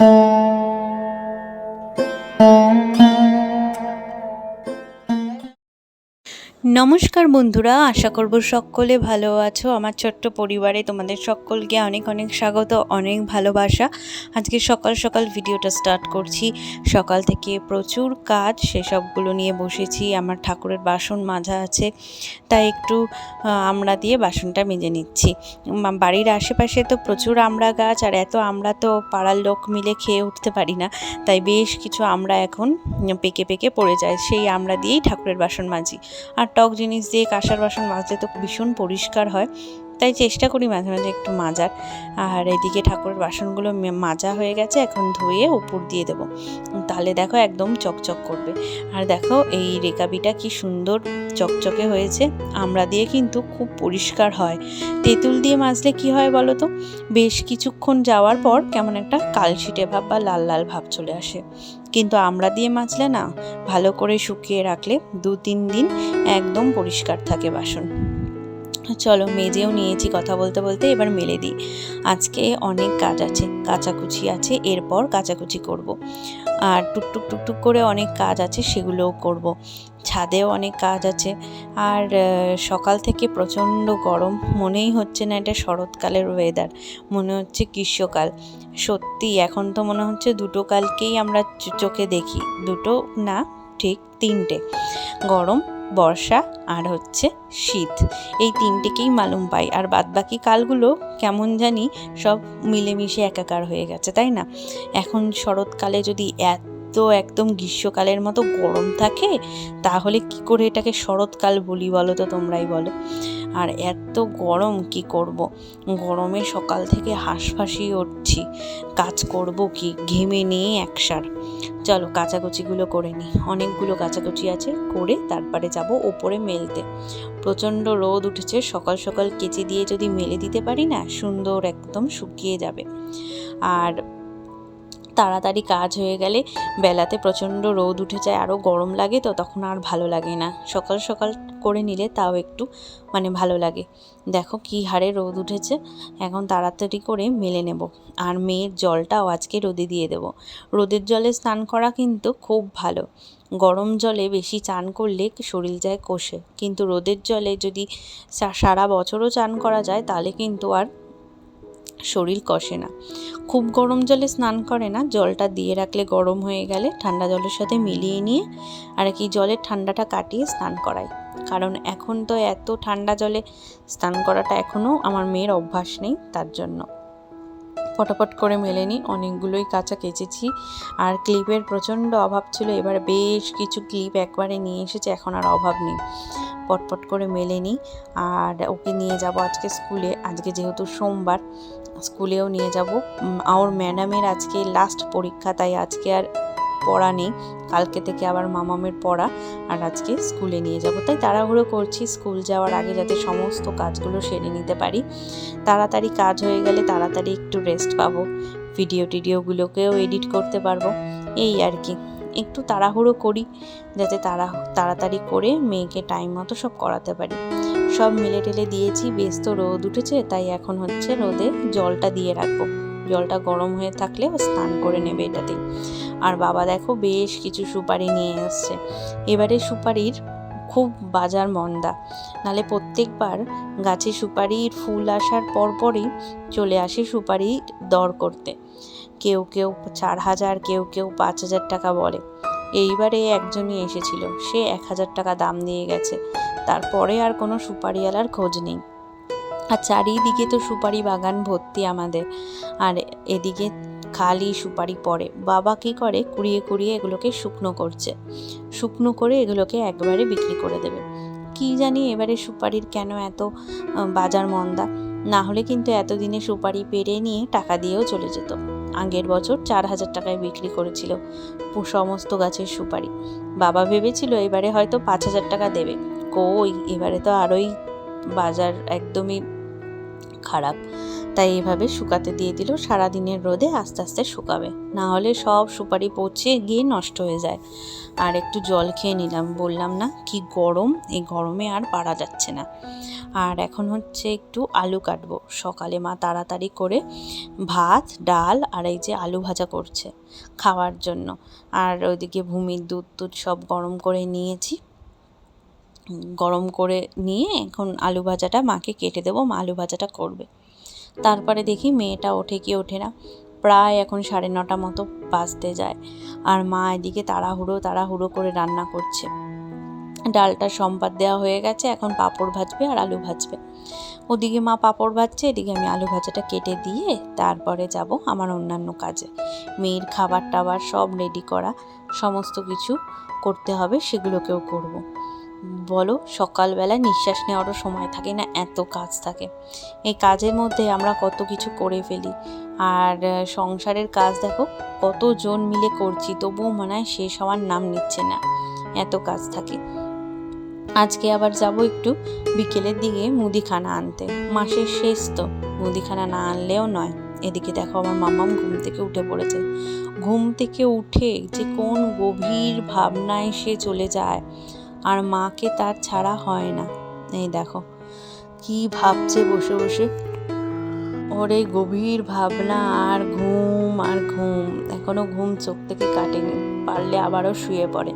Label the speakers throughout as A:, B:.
A: Oh. নমস্কার বন্ধুরা, আশা করব সকলে ভালো আছো। আমার ছোট্ট পরিবারে তোমাদের সকলকে অনেক অনেক স্বাগত, অনেক ভালোবাসা। আজকে সকাল সকাল ভিডিওটা স্টার্ট করছি। সকাল থেকে প্রচুর কাজ, সেসবগুলো নিয়ে বসেছি। আমার ঠাকুরের বাসন মাজা আছে, তাই একটু আমরা দিয়ে বাসনটা মেজে নিচ্ছি। বাড়ির আশেপাশে তো প্রচুর আমড়া গাছ, আর এত আমরা তো পাড়ার লোক মিলে খেয়ে উঠতে পারি না। তাই বেশ কিছু আমরা এখন পেকে পেকে পড়ে যায় সেই আমরা দিয়েই ঠাকুরের বাসন মাজি। আর জিনিস দিয়ে কাঁসার বাসন মাজলে তো ভীষণ পরিষ্কার হয়। তাই চেষ্টা করি মাঝে মাঝে একটু মাজার। আর এদিকে ঠাকুরের বাসনগুলো মাজা হয়ে গেছে, এখন ধুয়ে উপর দিয়ে দেবো। তাহলে দেখো একদম চকচক করবে। আর দেখো এই রেকাবিটা কি সুন্দর চকচকে হয়েছে। আমরা দিয়ে কিন্তু খুব পরিষ্কার হয়। তেঁতুল দিয়ে মাজলে কি হয় বলো তো? বেশ কিছুক্ষণ যাওয়ার পর কেমন একটা কালশিটে ভাব বা লাল লাল ভাব চলে আসে। কিন্তু আমরা দিয়ে মাজলে না, ভালো করে শুকিয়ে রাখলে দু তিন দিন একদম পরিষ্কার থাকে বাসন। চলো মেজেও নিয়েছি কথা বলতে বলতে এবার মেলে দিই। আজকে অনেক কাজ আছে, কাচাকুচি আছে, এরপর কাচাকুচি করব। আর টুকটুক টুকটুক করে অনেক কাজ আছে, সেগুলোও করব। ছাদেও অনেক কাজ আছে। আর সকাল থেকে প্রচণ্ড গরম, মনেই হচ্ছে না এটা শরৎকালের ওয়েদার মনে হচ্ছে গ্রীষ্মকাল। সত্যি, এখন তো মনে হচ্ছে দুটো কালকেই আমরা চোখে দেখি। দুটো না, ঠিক তিনটে। গরম বর্ষা আর হচ্ছে শীত। এই তিনটিকেই মালুম পাই। আর বাদবাকি কালগুলো কেমন জানি সব মিলেমিশে একাকার হয়ে গেছে, তাই না? এখন শরৎকালে যদি এত একদম গ্রীষ্মকালের মতো গরম থাকে, তাহলে কি করে এটাকে শরৎকাল বলি বলো তো তোমরাই বলো? আর এত গরম কি করব? গরমে সকাল থেকে হাঁসফাঁসি উঠছি কাজ করব কি? ঘেমে নিয়ে একসার চলো কাচাকুচিগুলো করে নিই। অনেকগুলো কাচাকুচি আছে, করে তারপরে যাব ওপরে মেলতে। প্রচণ্ড রোদ উঠেছে, সকাল সকাল কেচে দিয়ে যদি মেলে দিতে পারি না, সুন্দর একদম শুকিয়ে যাবে। আর তাড়াতাড়ি কাজ হয়ে গেলে বেলাতে প্রচণ্ড রোদ উঠে যায় আরও গরম লাগে তো তখন আর ভালো লাগে না। সকাল সকাল করে নিলে তাও একটু মানে ভালো লাগে। দেখো কি হারে রোদ উঠেছে, এখন তাড়াতাড়ি করে মেলে নেব। আর মেয়ের জলটাও আজকে রোদে দিয়ে দেব। রোদের জলে স্নান করা কিন্তু খুব ভালো। গরম জলে বেশি চান করলে শরীর যায় কষে। কিন্তু রোদের জলে যদি সারা বছরও চান করা যায়, তাহলে কিন্তু আর শরীর কষে না। খুব গরম জলে স্নান করে না, জলটা দিয়ে রাখলে গরম হয়ে গেলে ঠান্ডা জলের সাথে মিলিয়ে নিয়ে আর কি জলের ঠান্ডাটা কাটিয়ে স্নান করাই। কারণ এখন তো এত ঠান্ডা জলে স্নান করাটা এখনও আমার মেয়ের অভ্যাস নেই তার জন্য। ফটাফট করে মেলে নিই। অনেকগুলোই কাঁচা কেচেছি। আর ক্লিপের প্রচণ্ড অভাব ছিল। এবার বেশ কিছু ক্লিপ একবারে নিয়ে এসেছে। এখন আর অভাব নেই। পটপট করে মেলে নিই। আর ওকে নিয়ে যাব আজকে স্কুলে। আজকে যেহেতু সোমবার, স্কুলেও নিয়ে যাব। আমার ম্যাডামের আজকে লাস্ট পরীক্ষা, তাই আজকে আর পড়া নেই। কালকে থেকে আবার মামামের পড়া আর আজকে স্কুলে নিয়ে যাব। তাই তাড়াহুড়ো করছি স্কুল যাওয়ার আগে যাতে সমস্ত কাজগুলো সেরে নিতে পারি। তাড়াতাড়ি কাজ হয়ে গেলে তাড়াতাড়ি একটু রেস্ট পাবো। ভিডিও টিডিওগুলোকেও এডিট করতে পারব। এই আর কি। একটু তাড়াহুড়ো করি যাতে তাড়া, তাড়াতাড়ি করে মেয়েকে টাইম মতো সব করাতে পারি। সব মিলে টেলে দিয়েছি, বেশ তো রোদ উঠেছে, তাই এখন হচ্ছে রোদে জলটা দিয়ে রাখব। জলটা গরম হয়ে থাকলে স্নান করে নেবে এটাতে। আর বাবা দেখো বেশ কিছু সুপারি নিয়ে এসছে এবারে সুপারির খুব বাজার মন্দা। নালে প্রত্যেকবার গাছে সুপারির ফুল আসার পরপরই চলে আসে সুপারি দর করতে। কেউ কেউ চার হাজার, কেউ কেউ পাঁচ হাজার টাকা বলে। এইবারে একজনই এসেছিল। সে এক হাজার টাকা দাম দিয়ে গেছে। তারপরে আর কোনো সুপারিওয়ালার খোঁজ নেই। আর চারিদিকে তো সুপারি বাগান ভর্তি আমাদের। আর এদিকে খালি সুপারি পড়ে। বাবা কী করে? কুড়িয়ে কুড়িয়ে এগুলোকে শুকনো করছে। শুকনো করে এগুলোকে একবারে বিক্রি করে দেবে। কি জানি এবারে সুপারির কেন এত বাজার মন্দা। না হলে কিন্তু এতদিনে সুপারি পেরে নিয়ে টাকা দিয়েও চলে যেত। আগের বছর চার হাজার টাকায় বিক্রি করেছিল সমস্ত গাছের সুপারি। বাবা ভেবেছিল এবারে হয়তো পাঁচ হাজার টাকা দেবে। কই? এবারে তো আরোই বাজার একদমই খারাপ। তাই এভাবে শুকাতে দিয়ে দিল, সারাদিনের রোদে আস্তে আস্তে শুকাবে। না হলে সব সুপারি পচে গিয়ে নষ্ট হয়ে যায়। আর একটু জল খেয়ে নিলাম। বললাম, না, কি গরম। এই গরমে আর পারা যাচ্ছে না। আর এখন হচ্ছে একটু আলু কাটবো। সকালে মা তাড়াতাড়ি করে ভাত, ডাল আর এই যে আলু ভাজা করছে খাওয়ার জন্য। আর ওইদিকে ভূমির দুধ টুধ সব গরম করে নিয়েছি। গরম করে নিয়ে এখন আলু ভাজাটা মাকে কেটে দেবো, মা আলু ভাজাটা করবে। তারপরে দেখি মেয়েটা ওঠে কি ওঠে না। প্রায় এখন সাড়ে নটা মতো বাজতে যায়। আর মা এদিকে তাড়াহুড়ো তাড়াহুড়ো করে রান্না করছে। ডালটা সম্বাদ দেওয়া হয়ে গেছে, এখন পাঁপড় ভাজবে আর আলু ভাজবে। ওদিকে মা পাঁপড় ভাজছে, এদিকে আমি আলু ভাজাটা কেটে দিয়ে তারপরে যাব আমার অন্যান্য কাজে। মেয়ের খাবার টাবার সব রেডি করা, সমস্ত কিছু করতে হবে, সেগুলোকেও করব। বলো, সকালবেলা নিঃশ্বাস নেওয়ারও সময় থাকে না, এত কাজ থাকে। এই কাজের মধ্যে আমরা কত কিছু করে ফেলি। আর সংসারের কাজ দেখো, কতজন মিলে করছি, তবুও মনে হয় শেষ হওয়ার নাম নিচ্ছে না, এত কাজ থাকে। আজকে আবার যাব একটু বিকেলের দিকে মুদিখানা আনতে। মাসের শেষ তো, মুদিখানা না আনলেও নয়। এদিকে দেখো আমার মামাম ঘুম থেকে উঠে পড়েছে। ঘুম থেকে উঠে যে কোন গভীর ভাবনায় সে চলে যায়। আর মাকে তার ছাড়া হয় না। এই দেখো, কি ভাবছে বসে বসে। ওর গভীর ভাবনা আর ঘুম আর ঘুম, এখনও ঘুম চোখ থেকে কাটেনি, পারলে আবারও শুয়ে পড়ে।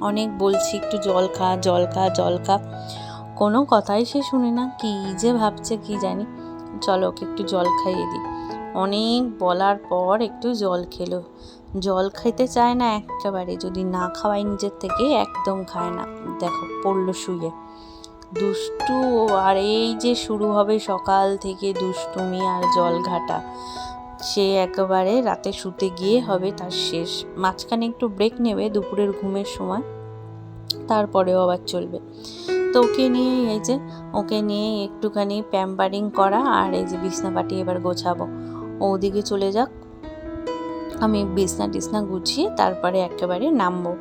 A: অনেক বলছি, একটু জল খা জল খা জল খা। কোনো কথাই সে শুনে না, কি যে ভাবছে কি জানি। চলো একটু জল খাইয়ে দিই। অনেক বলার পর একটু জল খেলো। জল খেতে চায় না একেবারে, যদি না খাওয়াই নিজের থেকে, একদম খায় না। দেখো, পড়ল শুয়ে। দুষ্টু, আর এই যে শুরু হবে সকাল থেকে দুষ্টুমি আর জল ঘাটা, সে একেবারে রাতে শুতে গিয়ে হবে তার শেষ। মাঝখানে একটু ব্রেক নেবে দুপুরের ঘুমের সময়, তারপরেও আবার চলবে। তো ওকে নিয়ে এই যে, ওকে নিয়ে একটুখানি প্যাম্পারিং করা, আর এই যে বিছনাপাটি এবার গোছাবো। ওদিকে চলে যাক আমি বিছনা টিছনা গুছিয়ে তারপরে একেবারে নামবো।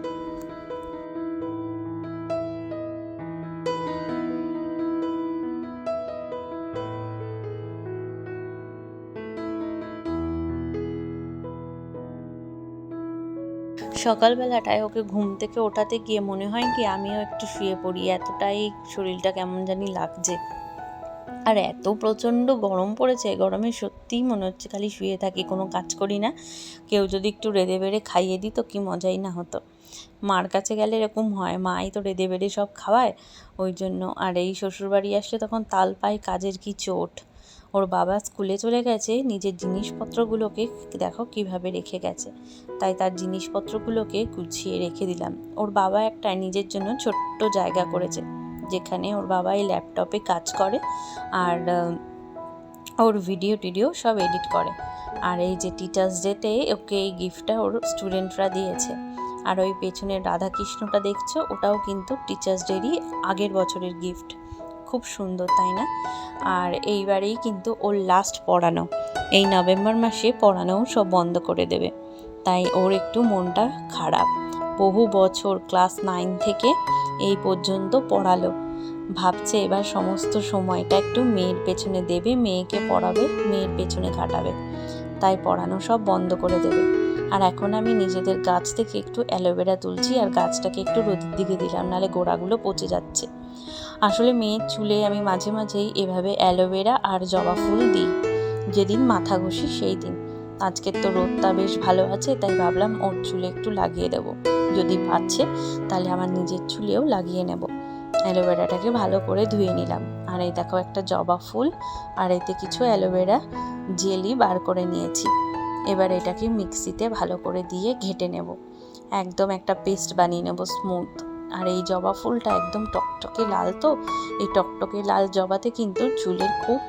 A: সকালবেলাটায় ওকে ঘুম থেকে ওঠাতে গিয়ে মনে হয় কি আমিও একটু শুয়ে পড়ি, এতটাই শরীরটা কেমন জানি লাগছে। আর এত প্রচণ্ড গরম পড়েছে, গরমে সত্যিই মনে হচ্ছে খালি শুয়ে থাকি, কোনো কাজ করি না। কেউ যদি একটু রেঁধে বেড়ে খাইয়ে দিত, কি মজাই না হতো। মার কাছে গেলে এরকম হয়, মাই তো রেঁধে বেড়ে সব খাওয়ায়, ওই জন্য। আর এই শ্বশুরবাড়ি আসলে তখন তাল পায় কাজের কি চোট। ওর বাবা স্কুলে চলে গেছে, নিজের জিনিসপত্রগুলোকে দেখো কীভাবে রেখে গেছে। তাই তার জিনিসপত্রগুলোকে গুছিয়ে রেখে দিলাম। ওর বাবা একটা নিজের জন্য ছোট্ট জায়গা করেছে। যেখানে ওর বাবা এই ল্যাপটপে কাজ করে আর ওর ভিডিও টিডিও সব এডিট করে। আর এই যে টিচার্স ডেতে ওকে এই গিফটটা ওর স্টুডেন্টরা দিয়েছে। আর ওই পেছনের রাধাকৃষ্ণটা দেখছ, ওটাও কিন্তু টিচার্স ডেরই আগের বছরের গিফট খুব সুন্দর, তাই না? আর এইবারেই কিন্তু ওর লাস্ট পড়ানো। এই নভেম্বর মাসে পড়ানোও সব বন্ধ করে দেবে। তাই ওর একটু মনটা খারাপ। বহু বছর ক্লাস নাইন থেকে এই পর্যন্ত পড়ালো। ভাবছে এবার সমস্ত সময়টা একটু মেয়ের পেছনে দেবে, মেয়েকে পড়াবে, মেয়ের পেছনে কাটাবে তাই পড়ানো সব বন্ধ করে দেবে। আর এখন আমি নিজেদের গাছ থেকে একটু অ্যালোভেরা তুলছি আর গাছটাকে একটু রোদের দিকে দিলাম নাহলে গোড়াগুলো পচে যাচ্ছে। আসলে মেয়ের চুলে আমি মাঝে মাঝেই এভাবে অ্যালোভেরা আর জবা ফুল দিই। যেদিন মাথা ঘষি সেই দিন। আজকের তো রোদটা বেশ ভালো আছে, তাই ভাবলাম ওর চুলে একটু লাগিয়ে দেব। যদি পাচ্ছে তাহলে আমার নিজের চুলেও লাগিয়ে নেব। অ্যালোভেরাটাকে ভালো করে ধুয়ে নিলাম। আর এই দেখো একটা জবা ফুল, আর এতে কিছু অ্যালোভেরা জেলি বার করে নিয়েছি। এবার এটাকে মিক্সিতে ভালো করে দিয়ে ঘেটে নেব। একদম একটা পেস্ট বানিয়ে নেব স্মুথ। আর এই জবা ফুলটা একদম টকটকে লাল তো, এই টকটকে লাল জবাতে কিন্তু চুলের খুব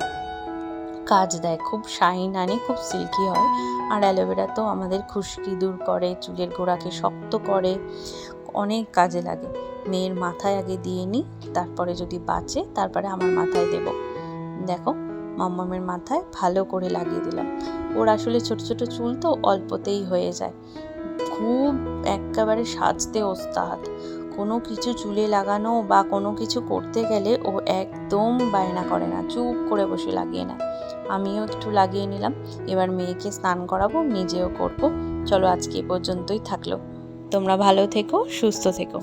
A: কাজ দেয়, খুব শাইন আনে, খুব সিল্কি হয়। আর অ্যালোভেরা তো আমাদের খুশকি দূর করে, চুলের গোড়াকে শক্ত করে, অনেক কাজে লাগে। মেয়ের মাথায় আগে দিয়ে নিই, তারপরে যদি বাঁচে, তারপরে আমার মাথায় দেব। দেখো মাম্মামের মাথায় ভালো করে লাগিয়ে দিলাম। ওর আসলে ছোট ছোট চুল তো অল্পতেই হয়ে যায়। খুব একেবারে সাজতে ওস্তাদ। কোনো কিছু চুলে লাগানো বা কোনো কিছু করতে গেলে ও একদম বায়না করে না, চুপ করে বসে লাগিয়ে নেয়। আমিও একটু লাগিয়ে নিলাম। এবার মেয়েকে স্নান করাবো, নিজেও করব। চলো আজকে এ পর্যন্তই থাকল। তোমরা ভালো থেকো, সুস্থ থেকো।